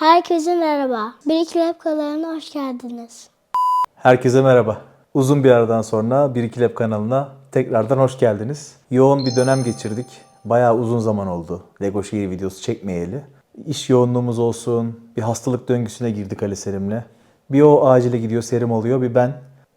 Herkese merhaba. Bir iki Lab kanalına hoş geldiniz. Herkese merhaba. Uzun bir aradan sonra Bir İki Lab kanalına tekrardan hoş geldiniz. Yoğun bir dönem geçirdik. Bayağı uzun zaman oldu Lego şehir videosu çekmeyeli. İş yoğunluğumuz olsun, bir hastalık döngüsüne girdik Ali Serim'le. Bir o acile gidiyor, serim oluyor, bir ben.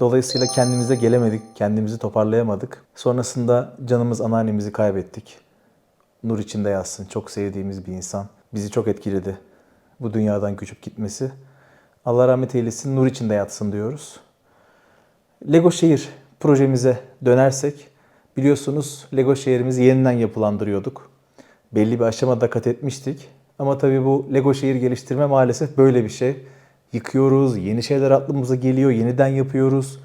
Dolayısıyla kendimize gelemedik, kendimizi toparlayamadık. Sonrasında canımız anneannemizi kaybettik. Nur içinde yatsın. Çok sevdiğimiz bir insan. Bizi çok etkiledi. Bu dünyadan göçüp gitmesi. Allah rahmet eylesin, nur içinde yatsın diyoruz. Lego şehir projemize dönersek biliyorsunuz Lego şehrimizi yeniden yapılandırıyorduk. Belli bir aşamada kat etmiştik. Ama tabii bu Lego şehir geliştirme maalesef böyle bir şey. Yıkıyoruz, yeni şeyler aklımıza geliyor, yeniden yapıyoruz.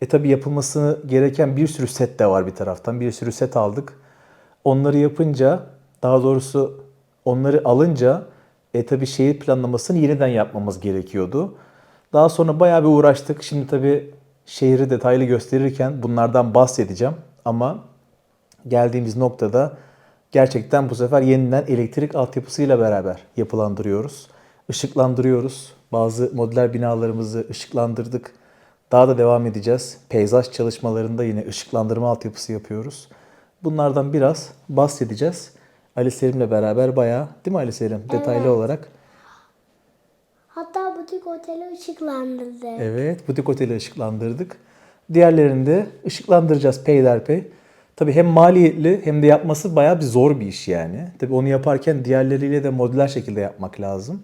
E tabii yapılması gereken bir sürü set de var bir taraftan. Bir sürü set aldık. Onları yapınca, daha doğrusu onları alınca e tabii şehir planlamasını yeniden yapmamız gerekiyordu. Daha sonra bayağı bir uğraştık. Şimdi tabii şehri detaylı gösterirken bunlardan bahsedeceğim. Ama geldiğimiz noktada gerçekten bu sefer yeniden elektrik altyapısıyla beraber yapılandırıyoruz. Işıklandırıyoruz. Bazı modüler binalarımızı ışıklandırdık. Daha da devam edeceğiz. Peyzaj çalışmalarında yine ışıklandırma altyapısı yapıyoruz. Bunlardan biraz bahsedeceğiz. Ali Selim'le beraber bayağı değil mi Ali Selim? Detaylı olarak. Hatta butik oteli ışıklandırdı. Evet, butik oteli ışıklandırdık. Diğerlerini de ışıklandıracağız peyderpey. Tabii hem maliyetli hem de yapması bayağı bir zor bir iş yani. Tabii onu yaparken diğerleriyle de modüler şekilde yapmak lazım.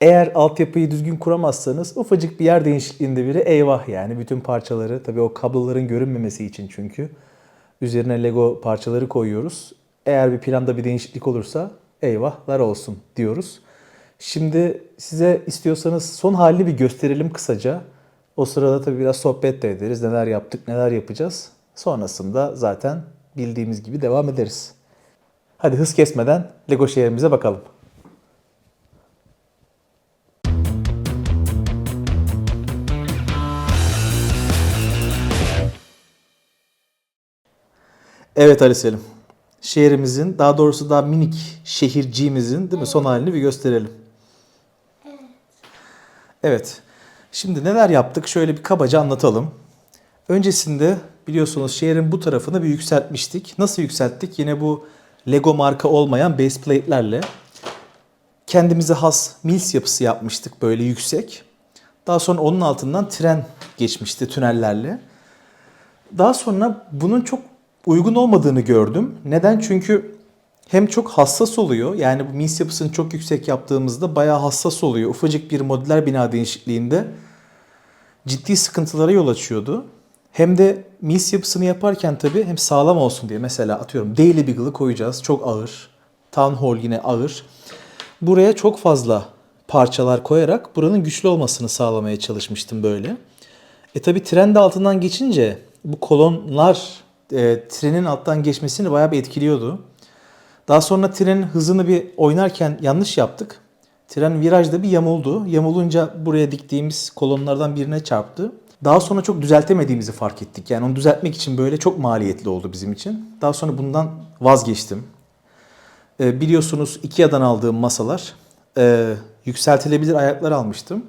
Eğer altyapıyı düzgün kuramazsanız ufacık bir yer değişikliğinde biri eyvah yani bütün parçaları tabii o kabloların görünmemesi için çünkü üzerine Lego parçaları koyuyoruz. Eğer bir planda bir değişiklik olursa eyvahlar olsun diyoruz. Şimdi size istiyorsanız son halini bir gösterelim kısaca. O sırada tabii biraz sohbet de ederiz. Neler yaptık, neler yapacağız. Sonrasında zaten bildiğimiz gibi devam ederiz. Hadi hız kesmeden Lego şehrimize bakalım. Evet Ali Selim. Şehrimizin, daha doğrusu daha minik şehirciğimizin değil mi son halini bir gösterelim. Evet. Şimdi neler yaptık? Şöyle bir kabaca anlatalım. Öncesinde biliyorsunuz şehrin bu tarafını bir yükseltmiştik. Nasıl yükselttik? Yine bu Lego marka olmayan base plate'lerle kendimize has Mills yapısı yapmıştık böyle yüksek. Daha sonra onun altından tren geçmişti tünellerle. Daha sonra bunun çok uygun olmadığını gördüm. Neden? Çünkü hem çok hassas oluyor. Yani bu mis yapısını çok yüksek yaptığımızda bayağı hassas oluyor. Ufacık bir modüler bina değişikliğinde ciddi sıkıntılara yol açıyordu. Hem de mis yapısını yaparken tabii hem sağlam olsun diye mesela atıyorum Daily Beagle'ı koyacağız. Çok ağır. Town Hall yine ağır. Buraya çok fazla parçalar koyarak buranın güçlü olmasını sağlamaya çalışmıştım böyle. E tabi tren de altından geçince bu kolonlar e, trenin alttan geçmesini bayağı bir etkiliyordu. Daha sonra trenin hızını bir oynarken yanlış yaptık. Tren virajda bir yamuldu. Yamulunca buraya diktiğimiz kolonlardan birine çarptı. Daha sonra çok düzeltemediğimizi fark ettik. Yani onu düzeltmek için böyle çok maliyetli oldu bizim için. Daha sonra bundan vazgeçtim. E, biliyorsunuz Ikea'dan aldığım masalar e, yükseltilebilir ayaklar almıştım.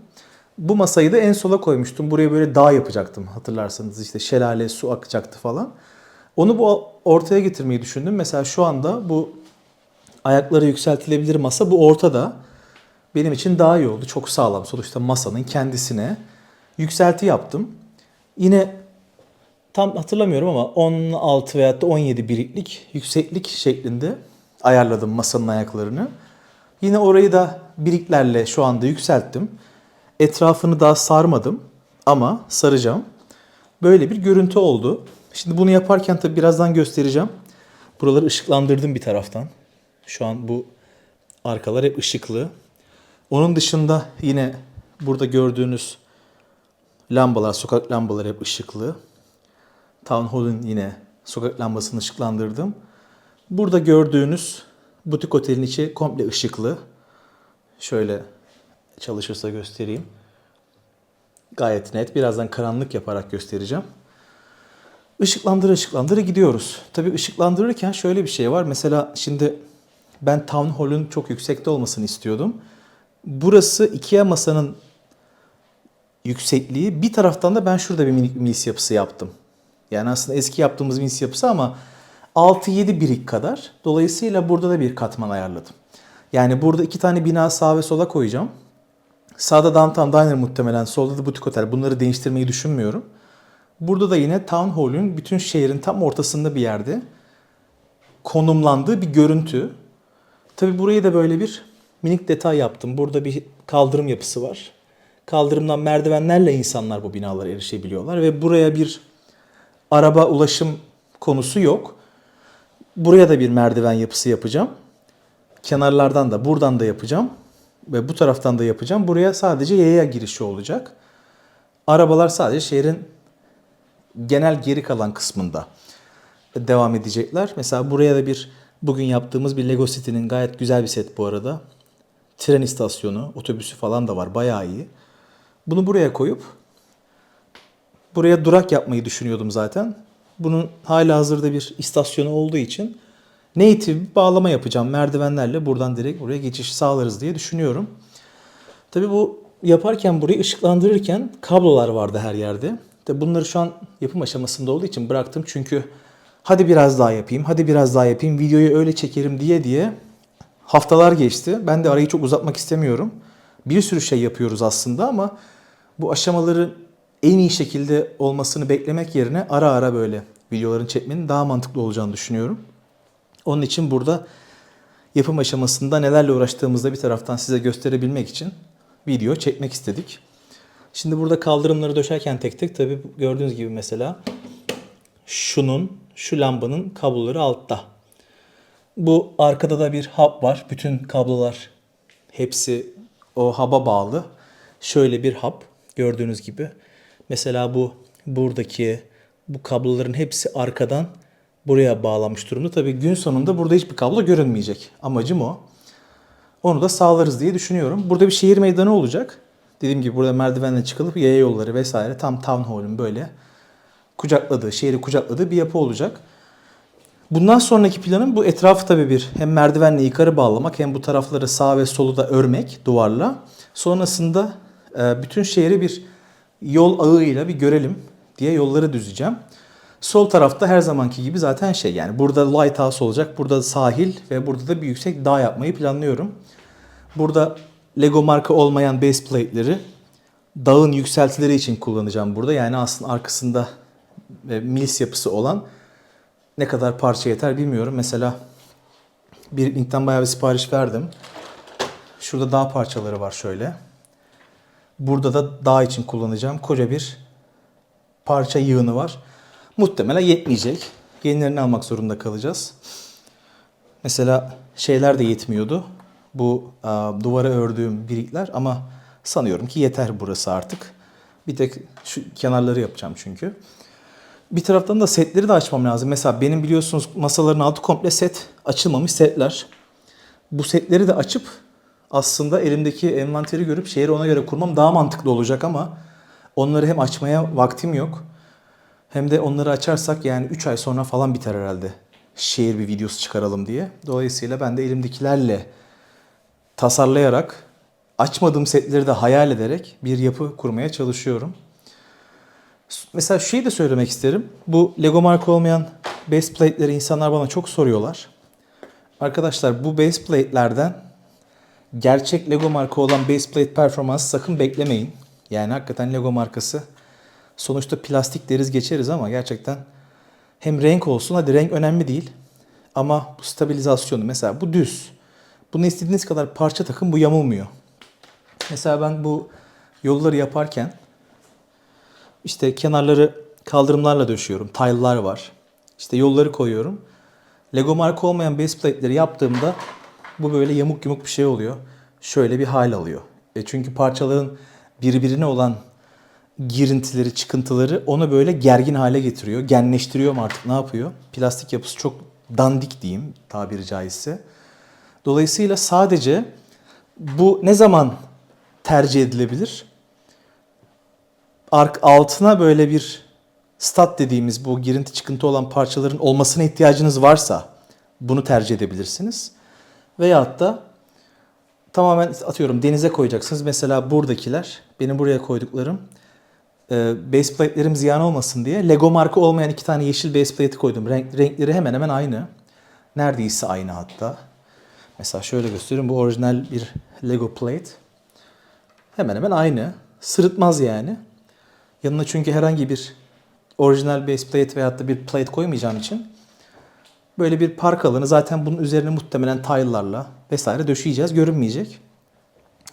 Bu masayı da en sola koymuştum. Buraya böyle dağ yapacaktım hatırlarsanız. işte şelale, su akacaktı falan. Onu bu ortaya getirmeyi düşündüm. Mesela şu anda bu ayakları yükseltilebilir masa bu ortada. Benim için daha iyi oldu. Çok sağlam. Sonuçta masanın kendisine yükselti yaptım. Yine tam hatırlamıyorum ama 16 veya da 17 biriklik yükseklik şeklinde ayarladım masanın ayaklarını. Yine orayı da biriklerle şu anda yükselttim. Etrafını daha sarmadım ama saracağım. Böyle bir görüntü oldu. Şimdi bunu yaparken tabii birazdan göstereceğim. Buraları ışıklandırdım bir taraftan. Şu an bu arkalar hep ışıklı. Onun dışında yine burada gördüğünüz lambalar, sokak lambaları hep ışıklı. Town Hall'un yine sokak lambasını ışıklandırdım. Burada gördüğünüz butik otelin içi komple ışıklı. Şöyle çalışırsa göstereyim. Gayet net. Birazdan karanlık yaparak göstereceğim. Işıklandıra ışıklandıra gidiyoruz. Tabii ışıklandırırken şöyle bir şey var. Mesela şimdi ben Town Hall'un çok yüksekte olmasını istiyordum. Burası Ikea masanın yüksekliği. Bir taraftan da ben şurada bir minik bir milis yapısı yaptım. Yani aslında eski yaptığımız milis yapısı ama 6-7 birik kadar. Dolayısıyla burada da bir katman ayarladım. Yani burada iki tane bina sağa ve sola koyacağım. Sağda Downtown Diner muhtemelen, solda da butik otel. Bunları değiştirmeyi düşünmüyorum. Burada da yine Town Hall'ün bütün şehrin tam ortasında bir yerde konumlandığı bir görüntü. Tabi burayı da böyle bir minik detay yaptım. Burada bir kaldırım yapısı var. Kaldırımdan merdivenlerle insanlar bu binalara erişebiliyorlar ve buraya bir araba ulaşım konusu yok. Buraya da bir merdiven yapısı yapacağım. Kenarlardan da buradan da yapacağım ve bu taraftan da yapacağım. Buraya sadece yaya girişi olacak. Arabalar sadece şehrin genel geri kalan kısmında devam edecekler. Mesela buraya da bir bugün yaptığımız bir Lego City'nin gayet güzel bir set bu arada. Tren istasyonu, otobüsü falan da var. Bayağı iyi. Bunu buraya koyup buraya durak yapmayı düşünüyordum zaten. Bunun hala hazırda bir istasyonu olduğu için native bağlama yapacağım. Merdivenlerle buradan direkt buraya geçiş sağlarız diye düşünüyorum. Tabii bu yaparken burayı ışıklandırırken kablolar vardı her yerde. Tabii bunları şu an yapım aşamasında olduğu için bıraktım. Çünkü hadi biraz daha yapayım, hadi biraz daha yapayım, videoyu öyle çekerim diye diye haftalar geçti. Ben de arayı çok uzatmak istemiyorum. Bir sürü şey yapıyoruz aslında ama bu aşamaları en iyi şekilde olmasını beklemek yerine ara ara böyle videoların çekmenin daha mantıklı olacağını düşünüyorum. Onun için burada yapım aşamasında nelerle uğraştığımızda bir taraftan size gösterebilmek için video çekmek istedik. Şimdi burada kaldırımları döşerken tek tek tabii gördüğünüz gibi mesela şunun, şu lambanın kabloları altta. Bu arkada da bir hub var. Bütün kablolar hepsi o hub'a bağlı. Şöyle bir hub gördüğünüz gibi. Mesela bu buradaki bu kabloların hepsi arkadan buraya bağlanmış durumda. Tabii gün sonunda burada hiçbir kablo görünmeyecek. Amacım o. Onu da sağlarız diye düşünüyorum. Burada bir şehir meydanı olacak. Dediğim gibi burada merdivenle çıkılıp yaya yolları vesaire tam town hall'ün böyle kucakladığı, şehri kucakladığı bir yapı olacak. Bundan sonraki planım bu etrafı tabii bir hem merdivenle yukarı bağlamak hem bu tarafları sağ ve solu da örmek duvarla. Sonrasında e, bütün şehri bir yol ağıyla bir görelim diye yolları düzeceğim. Sol tarafta her zamanki gibi zaten şey yani burada lighthouse olacak, burada sahil ve burada da bir yüksek dağ yapmayı planlıyorum. Burada Lego marka olmayan base plate'leri dağın yükseltileri için kullanacağım burada. Yani aslında arkasında e, milis yapısı olan ne kadar parça yeter bilmiyorum. Mesela bir linkten bayağı bir sipariş verdim. Şurada dağ parçaları var şöyle. Burada da dağ için kullanacağım koca bir parça yığını var. Muhtemelen yetmeyecek. Yenilerini almak zorunda kalacağız. Mesela şeyler de yetmiyordu. Bu a, duvara ördüğüm birikler ama sanıyorum ki yeter burası artık. Bir tek şu kenarları yapacağım çünkü. Bir taraftan da setleri de açmam lazım. Mesela benim biliyorsunuz masaların altı komple set açılmamış setler. Bu setleri de açıp aslında elimdeki envanteri görüp şehri ona göre kurmam daha mantıklı olacak ama onları hem açmaya vaktim yok hem de onları açarsak yani 3 ay sonra falan biter herhalde. Şehir bir videosu çıkaralım diye. Dolayısıyla ben de elimdekilerle tasarlayarak açmadığım setleri de hayal ederek bir yapı kurmaya çalışıyorum. Mesela şeyi de söylemek isterim. Bu Lego marka olmayan base plate'leri insanlar bana çok soruyorlar. Arkadaşlar bu base plate'lerden gerçek Lego marka olan base plate performansı sakın beklemeyin. Yani hakikaten Lego markası sonuçta plastik deriz geçeriz ama gerçekten hem renk olsun hadi renk önemli değil. Ama bu stabilizasyonu mesela bu düz. Bunu istediğiniz kadar parça takın bu yamulmuyor. Mesela ben bu yolları yaparken işte kenarları kaldırımlarla döşüyorum. Tile'lar var. İşte yolları koyuyorum. Lego marka olmayan base plate'leri yaptığımda bu böyle yamuk yumuk bir şey oluyor. Şöyle bir hal alıyor. E çünkü parçaların birbirine olan girintileri, çıkıntıları onu böyle gergin hale getiriyor. Genleştiriyor mu artık ne yapıyor? Plastik yapısı çok dandik diyeyim tabiri caizse. Dolayısıyla sadece bu ne zaman tercih edilebilir? Ark altına böyle bir stat dediğimiz bu girinti çıkıntı olan parçaların olmasına ihtiyacınız varsa bunu tercih edebilirsiniz. Veyahut da tamamen atıyorum denize koyacaksınız. Mesela buradakiler, benim buraya koyduklarım e, base plate'lerim ziyan olmasın diye Lego marka olmayan iki tane yeşil base plate'i koydum. Renk, renkleri hemen hemen aynı. Neredeyse aynı hatta. Mesela şöyle göstereyim. Bu orijinal bir Lego plate. Hemen hemen aynı. Sırıtmaz yani. Yanına çünkü herhangi bir orijinal base plate veyahut da bir plate koymayacağım için böyle bir park alanı zaten bunun üzerine muhtemelen tile'larla vesaire döşeyeceğiz. Görünmeyecek.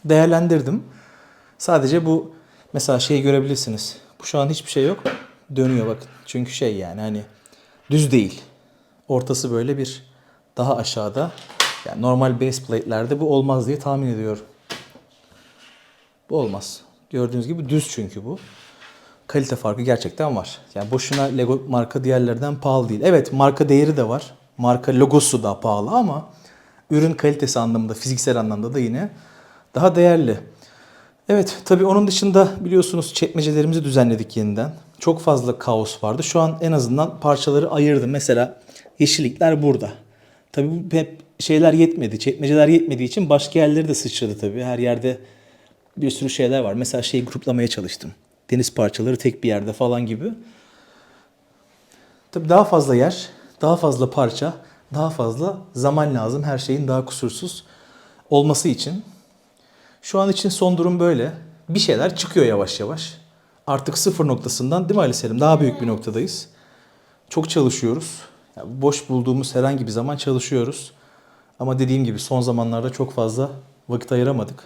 Değerlendirdim. Sadece bu mesela şeyi görebilirsiniz. Bu şu an hiçbir şey yok. Dönüyor bakın. Çünkü şey yani hani düz değil. Ortası böyle bir daha aşağıda. Yani normal base plate'lerde bu olmaz diye tahmin ediyorum. Bu olmaz. Gördüğünüz gibi düz çünkü bu. Kalite farkı gerçekten var. Yani boşuna Lego marka diğerlerden pahalı değil. Evet marka değeri de var. Marka logosu da pahalı ama ürün kalitesi anlamında, fiziksel anlamda da yine daha değerli. Evet tabii onun dışında biliyorsunuz çekmecelerimizi düzenledik yeniden. Çok fazla kaos vardı. Şu an en azından parçaları ayırdım. Mesela yeşillikler burada. Tabii bu hep şeyler yetmedi. Çekmeceler yetmediği için başka yerleri de sıçradı tabii. Her yerde bir sürü şeyler var. Mesela şeyi gruplamaya çalıştım. Deniz parçaları tek bir yerde falan gibi. Tabii daha fazla yer, daha fazla parça, daha fazla zaman lazım her şeyin daha kusursuz olması için. Şu an için son durum böyle. Bir şeyler çıkıyor yavaş yavaş. Artık sıfır noktasından değil mi Ali Selim? Daha büyük bir noktadayız. Çok çalışıyoruz. Yani boş bulduğumuz herhangi bir zaman çalışıyoruz. Ama dediğim gibi son zamanlarda çok fazla vakit ayıramadık.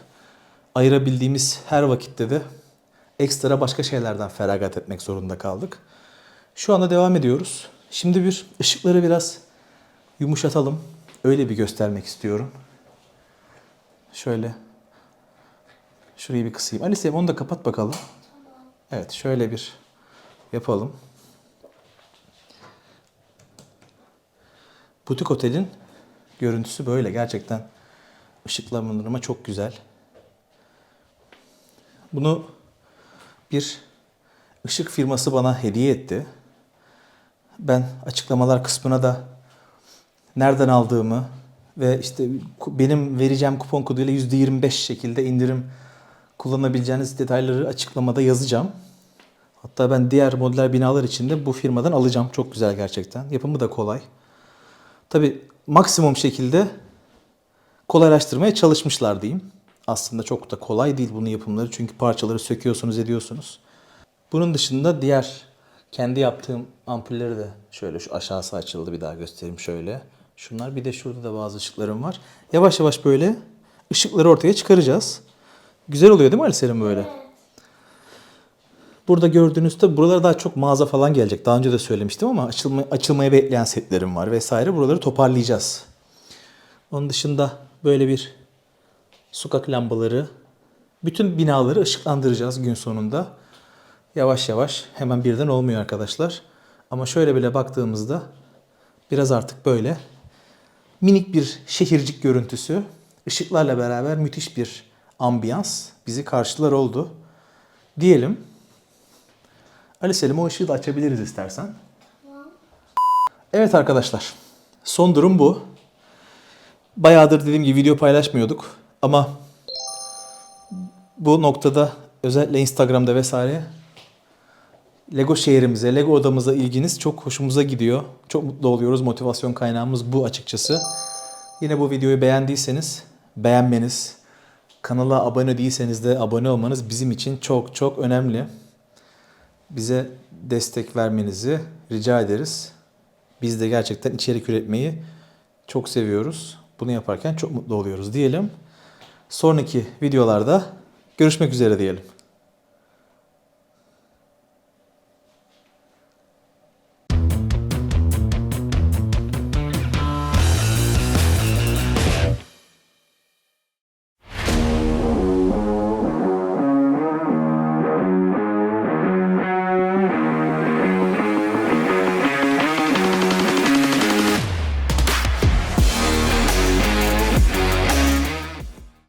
Ayırabildiğimiz her vakitte de ekstra başka şeylerden feragat etmek zorunda kaldık. Şu anda devam ediyoruz. Şimdi bir ışıkları biraz yumuşatalım. Öyle bir göstermek istiyorum. Şöyle. Şurayı bir kısayım. Alice onu da kapat bakalım. Evet şöyle bir yapalım. Butik otelin görüntüsü böyle. Gerçekten ışıklandırma çok güzel. Bunu bir ışık firması bana hediye etti. Ben açıklamalar kısmına da nereden aldığımı ve işte benim vereceğim kupon koduyla %25 şekilde indirim kullanabileceğiniz detayları açıklamada yazacağım. Hatta ben diğer modüler binalar için de bu firmadan alacağım. Çok güzel gerçekten. Yapımı da kolay. Tabi maksimum şekilde kolaylaştırmaya çalışmışlar diyeyim. Aslında çok da kolay değil bunun yapımları. Çünkü parçaları söküyorsunuz, ediyorsunuz. Bunun dışında diğer kendi yaptığım ampulleri de şöyle şu aşağısı açıldı bir daha göstereyim şöyle. Şunlar bir de şurada da bazı ışıklarım var. Yavaş yavaş böyle ışıkları ortaya çıkaracağız. Güzel oluyor değil mi Alisel'in böyle? Burada gördüğünüzde buralara daha çok mağaza falan gelecek. Daha önce de söylemiştim ama açılma, açılmaya bekleyen setlerim var vesaire. Buraları toparlayacağız. Onun dışında böyle bir sokak lambaları, bütün binaları ışıklandıracağız gün sonunda. Yavaş yavaş hemen birden olmuyor arkadaşlar. Ama şöyle bile baktığımızda biraz artık böyle minik bir şehircik görüntüsü, ışıklarla beraber müthiş bir ambiyans bizi karşılar oldu. Diyelim. Ali Selim o ışığı da açabiliriz istersen. Evet arkadaşlar. Son durum bu. Bayağıdır dediğim gibi video paylaşmıyorduk. Ama bu noktada özellikle Instagram'da vesaire Lego şehrimize, Lego odamıza ilginiz çok hoşumuza gidiyor. Çok mutlu oluyoruz. Motivasyon kaynağımız bu açıkçası. Yine bu videoyu beğendiyseniz beğenmeniz, kanala abone değilseniz de abone olmanız bizim için çok çok önemli. Bize destek vermenizi rica ederiz. Biz de gerçekten içerik üretmeyi çok seviyoruz. Bunu yaparken çok mutlu oluyoruz diyelim. Sonraki videolarda görüşmek üzere diyelim.